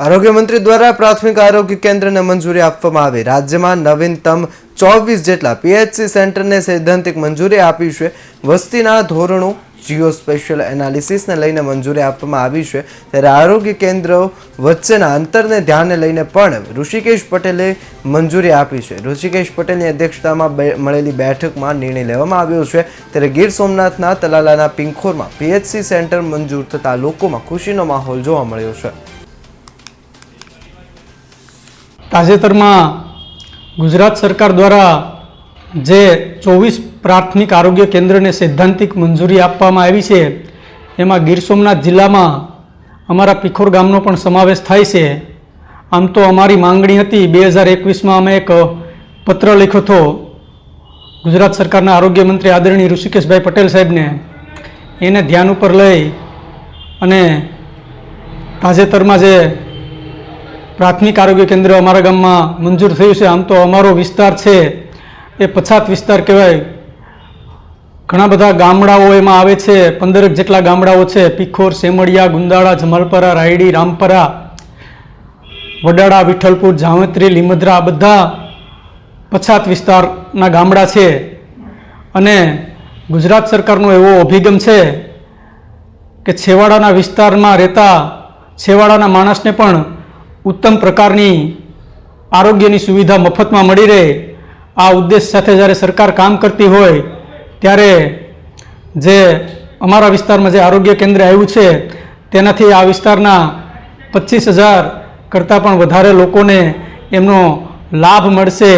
આરોગ્ય મંત્રી દ્વારા પ્રાથમિક આરોગ્ય કેન્દ્રને મંજૂરી આપવામાં આવી. રાજ્યમાં નવીનતમ ચોવીસ જેટલા પીએચસી સેન્ટરને સૈદ્ધાંતિક મંજૂરી આપી છે. વસ્તીના ધોરણો જીઓ સ્પેશિયલ એનાલિસિસને લઈને મંજૂરી આપવામાં આવી છે. ત્યારે આરોગ્ય કેન્દ્રો વચ્ચેના અંતરને ધ્યાને લઈને પણ ઋષિકેશ પટેલે મંજૂરી આપી છે. ઋષિકેશ પટેલની અધ્યક્ષતામાં મળેલી બેઠકમાં નિર્ણય લેવામાં આવ્યો છે. ત્યારે ગીર સોમનાથના તલાલાના પિંખોરમાં પીએચસી સેન્ટર મંજૂર થતાં લોકોમાં ખુશીનો માહોલ જોવા મળ્યો છે. તાજેતરમાં ગુજરાત સરકાર દ્વારા જે ચોવીસ પ્રાથમિક આરોગ્ય કેન્દ્રને સૈદ્ધાંતિક મંજૂરી આપવામાં આવી છે, એમાં ગીર સોમનાથ જિલ્લામાં અમારા પિખોર ગામનો પણ સમાવેશ થાય છે. આમ તો અમારી માંગણી હતી બે હજાર એકવીસમાં અમે એક પત્ર લખ્યો હતો ગુજરાત સરકારના આરોગ્ય મંત્રી આદરણીય ઋષિકેશભાઈ પટેલ સાહેબને. એને ધ્યાન ઉપર લઈ અને તાજેતરમાં જે પ્રાથમિક આરોગ્ય કેન્દ્ર અમારા ગામમાં મંજૂર થયું છે. આમ તો અમારો વિસ્તાર છે, એ પછાત વિસ્તાર કહેવાય. ઘણા બધા ગામડાઓ એમાં આવે છે, પંદરક જેટલા ગામડાઓ છે. પીખોર, સેમડિયા, ગુંદાળા, જમાલપરા, રાયડી, રામપરા, વડાળા, વિઠ્ઠલપુર જાવત્રી લીમદ્રા, આ બધા પછાત વિસ્તારના ગામડા છે. અને ગુજરાત સરકારનો એવો અભિગમ છે કે છેવાડાના વિસ્તારમાં રહેતા છેવાડાના માણસને પણ ઉત્તમ પ્રકારની આરોગ્યની સુવિધા મફતમાં મળી રહે, આ ઉદ્દેશ સાથે જ્યારે સરકાર કામ કરતી હોય, ત્યારે જે અમારા વિસ્તારમાં જે આરોગ્ય કેન્દ્ર આવ્યું છે, તેનાથી આ વિસ્તારના પચીસ હજાર કરતાં પણ વધારે લોકોને એમનો લાભ મળશે.